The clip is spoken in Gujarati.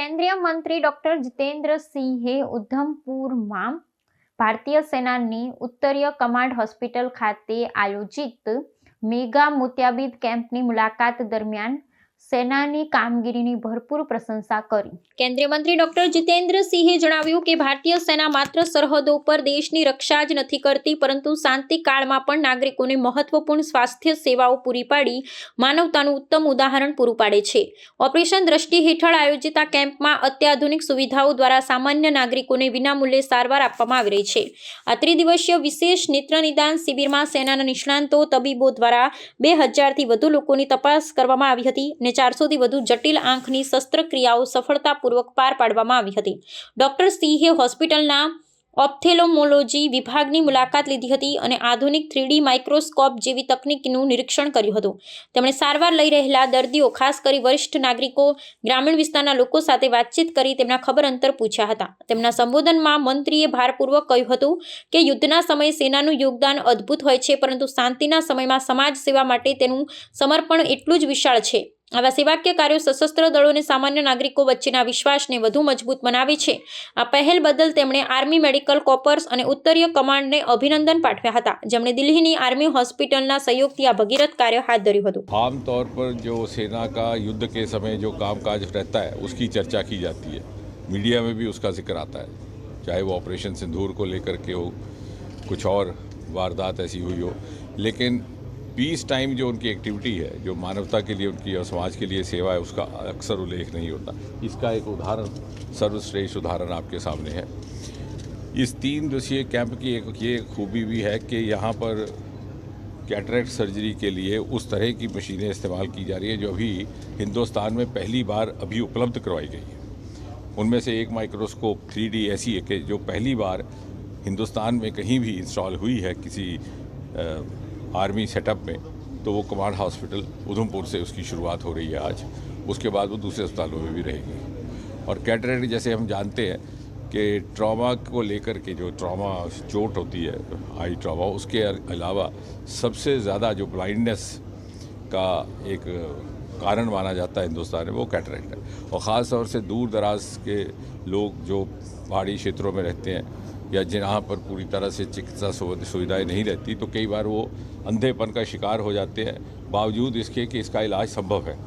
केंद्रीय मंत्री डॉक्टर जितेंद्र सिंह उधमपुर में भारतीय सेना उत्तरीय कमांड हॉस्पिटल खाते आयोजित मेगा मोत्याबीद कैम्प मुलाकात दरमियान સેનાની કામગીરીની ભરપૂર પ્રશંસા કરી કેન્દ્રીય મંત્રી ડોક્ટર જીતેન્દ્રસિંહે જણાવ્યું કે ભારતીય સેના માત્ર સરહદો પર દેશની રક્ષા જ નથી કરતી પરંતુ શાંતિ કાળમાં પણ નાગરિકોને મહત્વપૂર્ણ સ્વાસ્થ્ય સેવાઓ પૂરી પાડી માનવતાનું ઉત્તમ ઉદાહરણ પૂરું પાડે છે ઓપરેશન દ્રષ્ટિ હેઠળ આયોજિત આ કેમ્પમાં અત્યાધુનિક સુવિધાઓ દ્વારા સામાન્ય નાગરિકોને વિનામૂલ્યે સારવાર આપવામાં આવી રહી છે આ ત્રિદિવસીય વિશેષ નેત્ર નિદાન શિબિરમાં સેનાના નિષ્ણાંતો તબીબો દ્વારા બે હજારથી વધુ લોકોની તપાસ કરવામાં આવી હતી અને ચારસોથી વધુ જટિલ આંખની શસ્ત્રક્રિયાઓ સફળતાપૂર્વક પાર પાડવામાં આવી હતી ડોક્ટર સિંહે હોસ્પિટલના ઓપ્થેલોમોલોજી વિભાગની મુલાકાત લીધી હતી અને આધુનિક થ્રીડી માઇક્રોસ્કોપ જેવી તકનીકનું નિરીક્ષણ કર્યું હતું તેમણે સારવાર લઈ રહેલા દર્દીઓ ખાસ કરી વરિષ્ઠ નાગરિકો ગ્રામીણ વિસ્તારના લોકો સાથે વાતચીત કરી તેમના ખબર અંતર પૂછ્યા હતા તેમના સંબોધનમાં મંત્રીએ ભારપૂર્વક કહ્યું હતું કે યુદ્ધના સમયે સેનાનું યોગદાન અદ્ભુત હોય છે પરંતુ શાંતિના સમયમાં સમાજ સેવા માટે તેનું સમર્પણ એટલું જ વિશાળ છે અવસી વાક્ય કાર્યો સશસ્ત્ર દળોને સામાન્ય નાગરિકો વચ્ચેના વિશ્વાસને વધુ મજબૂત બનાવી છે આ પહેલ બદલ તેમણે આર્મી મેડિકલ કોપર્સ અને ઉત્તરીય કમાન્ડને અભિનંદન પાઠવ્યા હતા જેમણે દિલ્હીની આર્મી હોસ્પિટલના સંયુક્ત ત્યા ભગીરથ કાર્ય હાથ ધરીયુ હતું આમ તોર પર જો સેના કા યુદ્ધ કે સમય જો કામકાજ રહેતા હે ઉસકી ચર્ચા કી જાતી હે મીડિયા મે ભી ઉસકા ઝિકર આતા હે ચાહે વો ઓપરેશન સિંધૂર કો લેકર કે ઓ kuch aur vaardat aisi hui ho lekin peace time जो उनकी एक्टिविटी है जो मानवता के लिए उनकी और समाज के लिए सेवा है उसका अक्सर उल्लेख नहीं होता इसका एक उदाहरण सर्वश्रेष्ठ उदाहरण आपके सामने है इस तीन दिवसीय कैंप की एक ये खूबी भी है कि यहाँ पर कैटरेक्ट सर्जरी के लिए उस तरह की मशीनें इस्तेमाल की जा रही है जो अभी हिंदुस्तान में पहली बार अभी उपलब्ध करवाई गई है उनमें से एक माइक्रोस्कोप थ्री डी ऐसी है कि जो पहली बार हिंदुस्तान में कहीं भी इंस्टॉल हुई है किसी आर्मी सेटअप में तो वो कमांड हॉस्पिटल उधमपुर से उसकी शुरुआत हो रही है आज उसके बाद वो दूसरे अस्पतालों में भी रहेगी और कैटरेट जैसे हम जानते हैं कि ट्रॉमा को लेकर के जो ट्रॉमा चोट होती है आई ट्रॉमा उसके अलावा सबसे ज़्यादा जो ब्लाइंडनेस का एक कारण माना जाता है हिंदुस्तान में वो कैटरेक्ट है और ख़ास तौर से दूर दराज के लोग जो पहाड़ी क्षेत्रों में रहते हैं या जहाँ पर पूरी तरह से चिकित्सा सुविधाएं नहीं रहती तो कई बार वो अंधेपन का शिकार हो जाते हैं बावजूद इसके कि इसका इलाज संभव है